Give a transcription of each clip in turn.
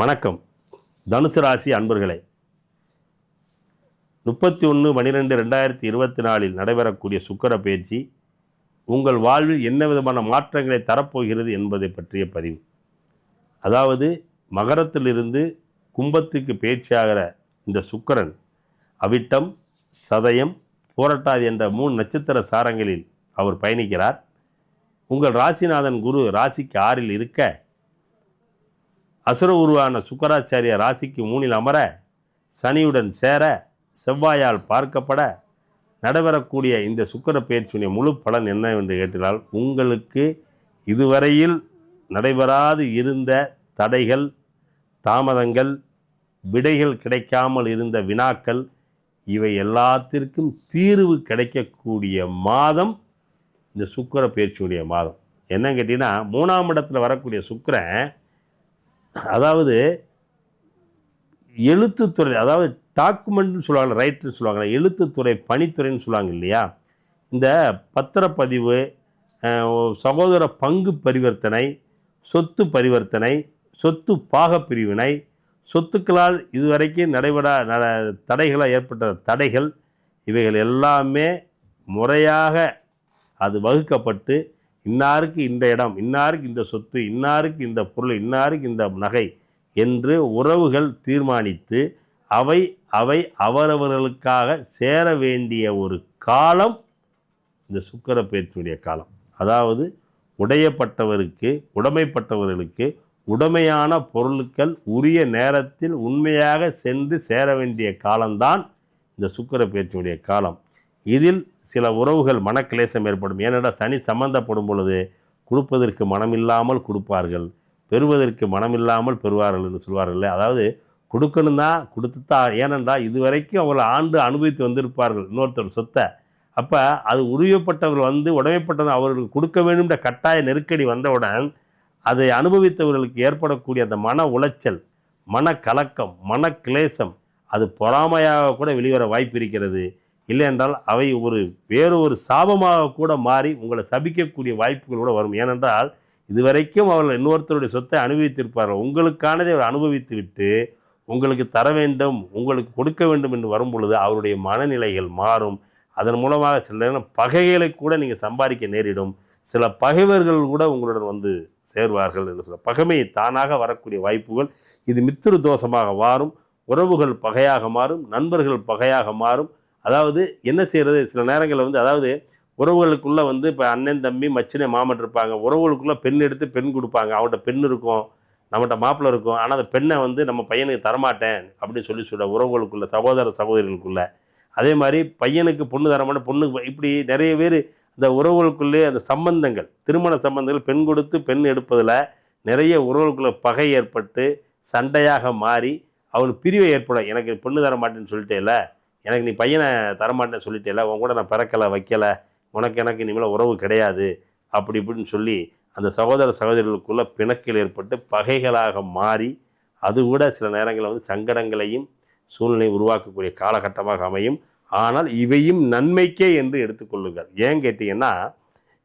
வணக்கம். தனுசு ராசி அன்பர்களே முப்பத்தி ஒன்று பன்னிரெண்டு ரெண்டாயிரத்தி இருபத்தி நாலில் நடைபெறக்கூடிய சுக்கிர பயிற்சி உங்கள் வாழ்வில் என்ன விதமான மாற்றங்களை தரப்போகிறது என்பதை பற்றிய பதிவு. அதாவது மகரத்திலிருந்து கும்பத்துக்கு பயிற்சியாகிற இந்த சுக்கிரன் அவிட்டம் சதயம் போராட்டாதி என்ற மூணு நட்சத்திர சாரங்களில் அவர் பயணிக்கிறார். உங்கள் ராசிநாதன் குரு ராசிக்கு ஆறில் இருக்க அசுர உருவான சுக்கராச்சாரிய ராசிக்கு மூணில் அமர சனியுடன் சேர செவ்வாயால் பார்க்கப்பட நடைபெறக்கூடிய இந்த சுக்கர பயிற்சியினுடைய முழு பலன் என்ன என்று கேட்டால் உங்களுக்கு இதுவரையில் நடைபெறாது இருந்த தடைகள் தாமதங்கள் விடைகள் கிடைக்காமல் இருந்த வினாக்கள் இவை எல்லாத்திற்கும் தீர்வு கிடைக்கக்கூடிய மாதம் இந்த சுக்கர பயிற்சியுடைய மாதம். என்னன்னு கேட்டிங்கன்னா மூணாம் இடத்துல வரக்கூடிய சுக்கிரன் அதாவது எழுத்துத்துறை அதாவது டாக்குமெண்ட்னு சொல்லுவாங்க ரைட்டர்னு சொல்லுவாங்க எழுத்துத்துறை பணித்துறைன்னு சொல்லுவாங்க இல்லையா? இந்த பத்திரப்பதிவு சகோதர பங்கு பரிவர்த்தனை சொத்து பரிவர்த்தனை சொத்து பாக பிரிவினை சொத்துக்களால் இதுவரைக்கும் நடைபெறா நட தடைகளாக ஏற்பட்ட தடைகள் இவைகள் எல்லாமே முறையாக அது வகுக்கப்பட்டு இன்னாருக்கு இந்த இடம் இன்னாருக்கு இந்த சொத்து இன்னாருக்கு இந்த பொருள் இன்னாருக்கு இந்த நகை என்று உறவுகள் தீர்மானித்து அவை அவை அவரவர்களுக்காக சேர வேண்டிய ஒரு காலம் இந்த சுக்கர பயிற்சியுடைய காலம். அதாவது உடையப்பட்டவருக்கு உடைமைப்பட்டவர்களுக்கு உடமையான பொருட்கள் உரிய நேரத்தில் உண்மையாக சென்று சேர வேண்டிய காலம்தான் இந்த சுக்கர பயிற்சியுடைய காலம். இதில் சில உறவுகள் மனக்கிளேசம் ஏற்படும். ஏனென்றால் சனி சம்பந்தப்படும் பொழுது கொடுப்பதற்கு மனமில்லாமல் கொடுப்பார்கள். பெறுவதற்கு மனமில்லாமல் பெறுவார்கள் என்று சொல்வார்கள். அதாவது கொடுக்கணும் தான் கொடுத்து தான் ஏனென்றால் இதுவரைக்கும் அவர்கள் ஆண்டு அனுபவித்து வந்திருப்பார்கள். இன்னொருத்தர் சொத்தை. அப்போ அது உருவப்பட்டவர்கள் வந்து உடமைப்பட்டவர் அவர்களுக்கு கொடுக்க வேண்டும்ன்ற கட்டாய நெருக்கடி வந்தவுடன் அதை அனுபவித்தவர்களுக்கு ஏற்படக்கூடிய அந்த மன உளைச்சல் மன கலக்கம் மன கிளேசம் அது பொறாமையாக கூட வெளிவர வாய்ப்பு இருக்கிறது. இல்லை என்றால் அவை ஒரு வேறு ஒரு சாபமாக கூட மாறி உங்களை சபிக்கக்கூடிய வாய்ப்புகள் கூட வரும். ஏனென்றால் இதுவரைக்கும் அவர்கள் இன்னொருத்தருடைய சொத்தை அனுபவித்திருப்பார்கள். உங்களுக்கானதை அவர் அனுபவித்து விட்டு உங்களுக்கு தர வேண்டும் உங்களுக்கு கொடுக்க வேண்டும் என்று வரும் பொழுது அவருடைய மனநிலைகள் மாறும். அதன் மூலமாக சில நேரம் பகைகளை கூட நீங்கள் சம்பாதிக்க நேரிடும். சில பகைவர்கள் கூட உங்களுடன் வந்து சேர்வார்கள் என்று சொல்ல பகைமை தானாக வரக்கூடிய வாய்ப்புகள் இது மித்திரு தோஷமாக மாறும். உறவுகள் பகையாக மாறும் நண்பர்கள் பகையாக மாறும். அதாவது என்ன செய்கிறது சில நேரங்களில் வந்து அதாவது உறவுகளுக்குள்ளே வந்து இப்போ அண்ணன் தம்பி மச்சினே மாமன் இருப்பாங்க. உறவுகளுக்குள்ளே பெண் எடுத்து பெண் கொடுப்பாங்க. அவன்கிட்ட பெண் இருக்கும். நம்மகிட்ட மாப்பிள்ளை இருக்கும். ஆனால் அந்த பெண்ணை வந்து நம்ம பையனுக்கு தரமாட்டேன் அப்படின்னு சொல்லி சொல்ல உறவுகளுக்குள்ள சகோதர சகோதரிகளுக்குள்ளே. அதே மாதிரி பையனுக்கு பொண்ணு தரமான பொண்ணுக்கு இப்படி நிறைய பேர் அந்த உறவுகளுக்குள்ளே அந்த சம்பந்தங்கள் திருமண சம்பந்தங்கள் பெண் கொடுத்து பெண் எடுப்பதில் நிறைய உறவுகளுக்குள்ள பகை ஏற்பட்டு சண்டையாக மாறி அவளுக்கு பிரிவை ஏற்படும். எனக்கு பொண்ணு தர மாட்டேன்னு சொல்லிட்டேல எனக்கு நீ பையனை தரமாட்டேன்னு சொல்லிட்டேல உன் கூட நான் பிறக்கலை வைக்கலை உனக்கு எனக்கு இனிமேல் உறவு கிடையாது அப்படி இப்படின்னு சொல்லி அந்த சகோதர சகோதரிகளுக்குள்ள பிணக்கில் ஏற்பட்டு பகைகளாக மாறி அது கூட சில நேரங்களில் வந்து சங்கடங்களையும் சூழ்நிலையை உருவாக்கக்கூடிய காலகட்டமாக அமையும். ஆனால் இவையும் நன்மைக்கே என்று எடுத்துக்கொள்ளுங்கள். ஏன் கேட்டீங்கன்னா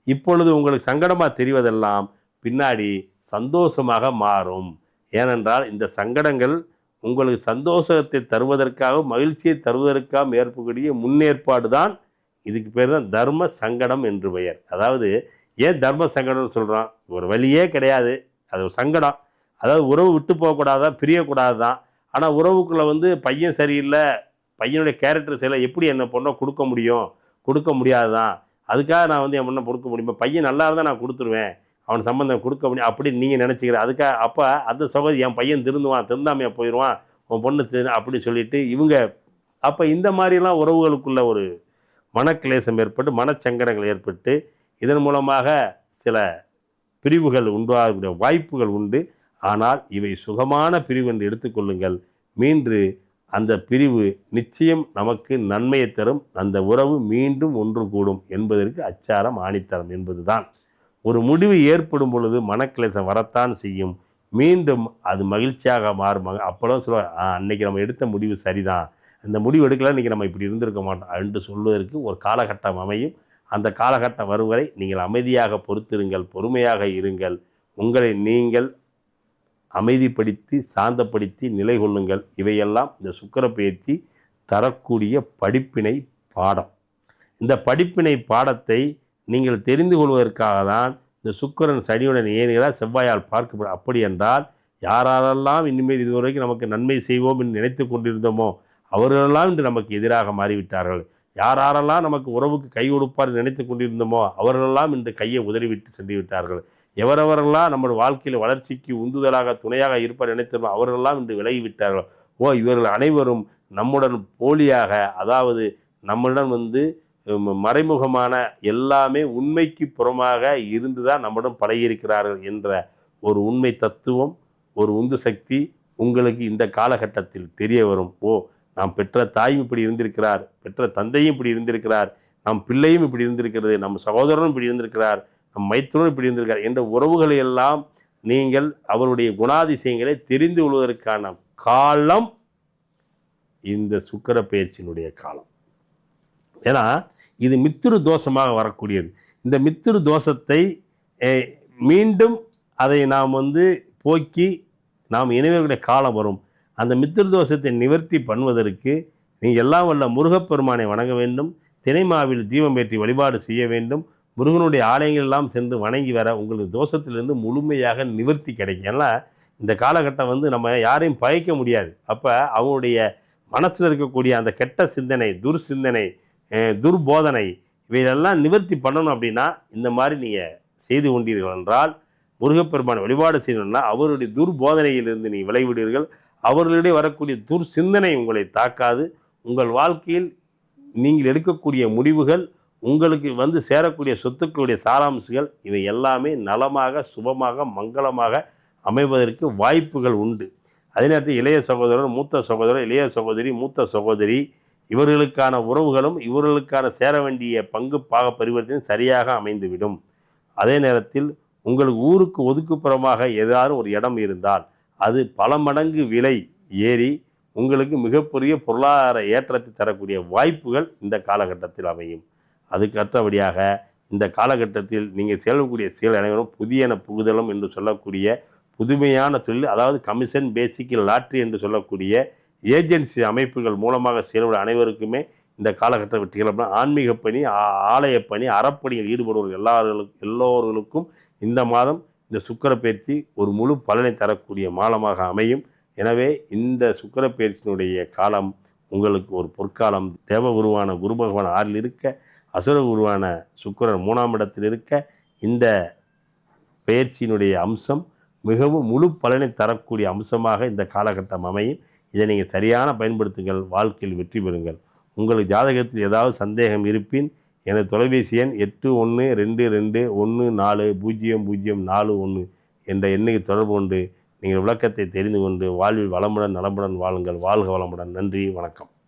இப்பொழுது உங்களுக்கு சங்கடமாக தெரிவதெல்லாம் பின்னாடி சந்தோஷமாக மாறும். ஏனென்றால் இந்த சங்கடங்கள் உங்களுக்கு சந்தோஷத்தை தருவதற்காக மகிழ்ச்சியை தருவதற்காக ஏற்படக்கூடிய முன்னேற்பாடு தான் இதுக்கு பேர் தான் தர்ம சங்கடம் என்று பெயர். அதாவது ஏன் தர்ம சங்கடம்னு சொல்கிறான் ஒரு வழியே கிடையாது. அது ஒரு சங்கடம். அதாவது உறவு விட்டு போகக்கூடாதான் பிரியக்கூடாது? தான் ஆனால் உறவுக்குள்ளே வந்து பையன் சரியில்லை பையனுடைய கேரக்டர் சரியில்லை எப்படி என்ன பொண்ணை கொடுக்க முடியும்? கொடுக்க முடியாது? தான் அதுக்காக நான் வந்து என் பொண்ணை கொடுக்க முடியுமா? பையன் நல்லா இருந்தால் நான் கொடுத்துருவேன். அவன் சம்பந்தம் கொடுக்க முடியும் அப்படின்னு நீங்கள் நினச்சிக்கிற அதுக்காக அப்போ அந்த சகோதரி என் பையன் திருந்துவான் திருந்தாமையா போயிடுவான் உன் பொண்ணு திரு அப்படின்னு சொல்லிட்டு இவங்க அப்போ இந்த மாதிரிலாம் உறவுகளுக்குள்ள ஒரு மனக்கிளேசம் ஏற்பட்டு மனச்சங்கடங்கள் ஏற்பட்டு இதன் மூலமாக சில பிரிவுகள் உண்டாகக்கூடிய வாய்ப்புகள் உண்டு. ஆனால் இவை சுகமான பிரிவு என்று எடுத்துக்கொள்ளுங்கள் மீண்டு அந்த பிரிவு நிச்சயம் நமக்கு நன்மையை தரும். அந்த உறவு மீண்டும் ஒன்று கூடும் என்பதற்கு அச்சாரம் ஆணித்தரம் என்பதுதான். ஒரு முடிவு ஏற்படும் பொழுது மனக்கிளேசம் வரத்தான் செய்யும். மீண்டும் அது மகிழ்ச்சியாக மாறும். அப்போலாம் சொல்லுவாங்க "ஆ, அன்னைக்கு நம்ம எடுத்த முடிவு சரிதான். அந்த முடிவு எடுக்கல இன்றைக்கி நம்ம இப்படி இருந்திருக்க மாட்டோம். என்று சொல்வதற்கு ஒரு காலகட்டம் அமையும். அந்த காலகட்டம் வரும் வரை நீங்கள் அமைதியாக பொறுத்திருங்கள் பொறுமையாக இருங்கள். உங்களை நீங்கள் அமைதிப்படுத்தி சாந்தப்படுத்தி நிலை கொள்ளுங்கள். இவையெல்லாம் இந்த சுக்கர பயிற்சி தரக்கூடிய படிப்பினை பாடம். இந்த படிப்பினை பாடத்தை நீங்கள் தெரிந்து கொள்வதற்காக தான் இந்த சுக்கிரன் சனியுடன் ஏனிகளால் செவ்வாயால் பார்க்கப்படும். அப்படி என்றால் யாரெல்லாம் இனிமேல் இதுவரைக்கும் நமக்கு நன்மை செய்வோம் என்று நினைத்து கொண்டிருந்தோமோ அவர்களெல்லாம் இன்று நமக்கு எதிராக மாறிவிட்டார்கள். யாரெல்லாம் நமக்கு உறவுக்கு கை கொடுப்பார் நினைத்து கொண்டிருந்தோமோ அவர்களெல்லாம் இன்று கையை உதறிவிட்டு சென்று விட்டார்கள் எவரவரெல்லாம் நம்முடைய வாழ்க்கையில் வளர்ச்சிக்கு உந்துதலாக துணையாக இருப்பார் நினைத்தோமோ அவர்களெல்லாம் இன்று விலகிவிட்டார்கள். ஓ இவர்கள் அனைவரும் நம்முடன் போலியாக அதாவது நம்முடன் வந்து மறைமுகமான எல்லாமே உண்மைக்கு புறமாக இருந்து தான் நம்மிடம் பழகியிருக்கிறார்கள் என்ற ஒரு உண்மை தத்துவம் ஒரு உந்து சக்தி உங்களுக்கு இந்த காலகட்டத்தில் தெரிய வரும். ஓ நாம் பெற்ற தாயும் இப்படி இருந்திருக்கிறார் பெற்ற தந்தையும் இப்படி இருந்திருக்கிறார் நம் பிள்ளையும் இப்படி இருந்திருக்கிறது நம் சகோதரனும் இப்படி இருந்திருக்கிறார் நம் மைத்துனரும் இப்படி இருந்திருக்கிறார் என்ற உறவுகளை எல்லாம் நீங்கள் அவருடைய குணாதிசயங்களை தெரிந்து கொள்வதற்கான காலம் இந்த சுக்கர பயிற்சியினுடைய காலம். ஏன்னா இது மித்திரு தோஷமாக வரக்கூடியது. இந்த மித்திரு தோஷத்தை மீண்டும் அதை நாம் வந்து போக்கி நாம் இணைவர்களுடைய காலம் வரும். அந்த மித்திரு தோஷத்தை நிவர்த்தி பண்ணுவதற்கு நீங்கள் எல்லாம் வல்ல முருகப்பெருமானை வணங்க வேண்டும். தினைமாவில் தீபம் ஏற்றி வழிபாடு செய்ய வேண்டும். முருகனுடைய ஆலயங்கள் எல்லாம் சென்று வணங்கி வர உங்களுக்கு தோஷத்திலிருந்து முழுமையாக நிவர்த்தி கிடைக்கும். ஏன்னா இந்த காலகட்டம் வந்து நம்ம யாரையும் பயக்க முடியாது. அப்போ அவங்களுடைய மனசில் இருக்கக்கூடிய அந்த கெட்ட சிந்தனை துர் சிந்தனை துர்போதனை இவையெல்லாம் நிவர்த்தி பண்ணணும் அப்படின்னா இந்த மாதிரி நீங்கள் செய்து கொண்டீர்கள் என்றால் முருகப்பெருமான் வழிபாடு செய்யணும்னா அவருடைய துர்போதனையிலிருந்து நீ விளைவிடுவீர்கள். அவர்களிடையே வரக்கூடிய துர் சிந்தனை உங்களை தாக்காது. உங்கள் வாழ்க்கையில் நீங்கள் எடுக்கக்கூடிய முடிவுகள் உங்களுக்கு வந்து சேரக்கூடிய சொத்துக்களுடைய சாராம்சங்கள் இவை எல்லாமே நலமாக சுபமாக மங்களமாக அமைவதற்கு வாய்ப்புகள் உண்டு. அதே நேரத்தில் இளைய சகோதரர் மூத்த சகோதரர் இளைய சகோதரி மூத்த சகோதரி இவர்களுக்கான உறவுகளும் இவர்களுக்கான சேர வேண்டிய பங்கு பாக பரிவர்த்தனை சரியாக அமைந்துவிடும். அதே நேரத்தில் உங்கள் ஊருக்கு ஒதுக்குப்புறமாக ஏதாவது ஒரு இடம் இருந்தால் அது பல மடங்கு விலை ஏறி உங்களுக்கு மிகப்பெரிய பொருளாதார ஏற்றத்தை தரக்கூடிய வாய்ப்புகள் இந்த காலகட்டத்தில் அமையும். அதுக்கு அடுத்தபடியாக இந்த காலகட்டத்தில் நீங்கள் செல்லக்கூடிய செயல் அனைவரும் புதியன புகுதலும் என்று சொல்லக்கூடிய புதுமையான தொழில் அதாவது கமிஷன் பேசிக் லாட்ரி என்று சொல்லக்கூடிய ஏஜென்சி அமைப்புகள் மூலமாக செயல்பட அனைவருக்குமே இந்த காலகட்ட வெற்றிகள் ஆன்மீக பணி ஆலய பணி அறப்பணியில் ஈடுபடுவர்கள் எல்லார்களுக்கும் எல்லோர்களுக்கும் இந்த மாதம் இந்த சுக்கிர பயிற்சி ஒரு முழு பலனை தரக்கூடிய மாதமாக அமையும். எனவே இந்த சுக்கிர பயிற்சியினுடைய காலம் உங்களுக்கு ஒரு பொற்காலம். தேவ குருவான குரு பகவான் ஆறில் இருக்க அசுர குருவான சுக்கிரன் மூணாம் இடத்தில் இருக்க இந்த பயிற்சியினுடைய அம்சம் மிகவும் முழு பலனை தரக்கூடிய அம்சமாக இந்த காலகட்டம் அமையும். இதை நீங்கள் சரியான பயன்படுத்துங்கள் வாழ்க்கையில் வெற்றி பெறுங்கள். உங்களுக்கு ஜாதகத்தில் ஏதாவது சந்தேகம் இருப்பின் எனது தொலைபேசி எண் எட்டு ஒன்று ரெண்டு ரெண்டு ஒன்று நாலு பூஜ்ஜியம் பூஜ்ஜியம் நாலு ஒன்று என்ற எண்ணுக்கு தொடர்பு கொண்டு நீங்கள் விளக்கத்தை தெரிந்து கொண்டு வாழ்வில் வளமுடன் நலமுடன் வாழுங்கள். வாழ்க வளமுடன். நன்றி வணக்கம்.